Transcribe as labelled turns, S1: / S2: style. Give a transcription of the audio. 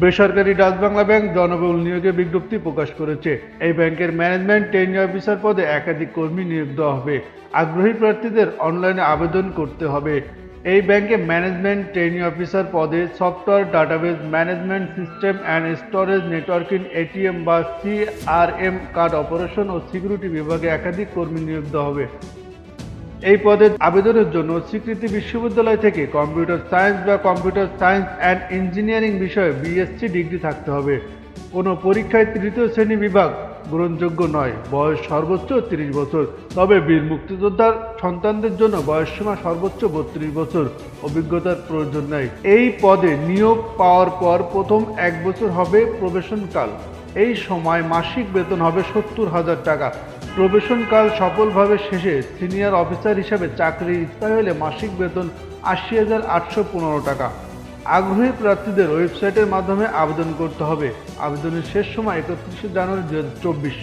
S1: বেসরকারি Dutch Bangla bank জনবহুল নিয়োগে বিজ্ঞপ্তি প্রকাশ করেছে। এই ব্যাংকের ম্যানেজমেন্ট ট্রেনিং অফিসার পদে একাধিক কর্মী নিয়োগ দেওয়া হবে। আগ্রহী প্রার্থীদের অনলাইনে আবেদন করতে হবে। এই ব্যাংকে ম্যানেজমেন্ট ট্রেনিং অফিসার পদে software database management system and storage networking ATM বা সিআরএম কার্ড অপারেশন ও সিকিউরিটি বিভাগে একাধিক কর্মী নিয়োগ দেওয়া হবে। এই পদে আবেদনের জন্য স্বীকৃতি বিশ্ববিদ্যালয় থেকে কম্পিউটার সায়েন্স বা কম্পিউটার সায়েন্স অ্যান্ড ইঞ্জিনিয়ারিং বিষয়ে বিএসসি ডিগ্রি থাকতে হবে। কোনো পরীক্ষায় তৃতীয় শ্রেণি বিভাগ গ্রহণযোগ্য নয়, বয়স সর্বোচ্চ তিরিশ বছর। তবে বীর মুক্তিযোদ্ধার সন্তানদের জন্য বয়সসীমা সর্বোচ্চ বত্রিশ বছর। অভিজ্ঞতার প্রয়োজন নেই। এই পদে নিয়োগ পাওয়ার পর প্রথম এক বছর হবে প্রবেশনকাল। এই সময় মাসিক বেতন হবে সত্তর হাজার টাকা। প্রবেশনকাল সফলভাবে শেষে সিনিয়র অফিসার হিসাবে চাকরি স্থায়ী হলে মাসিক বেতন আশি হাজার আটশো পনেরো টাকা। আগ্রহী প্রার্থীদের ওয়েবসাইটের মাধ্যমে আবেদন করতে হবে। আবেদনের শেষ সময় একত্রিশে জানুয়ারি দু হাজার চব্বিশ।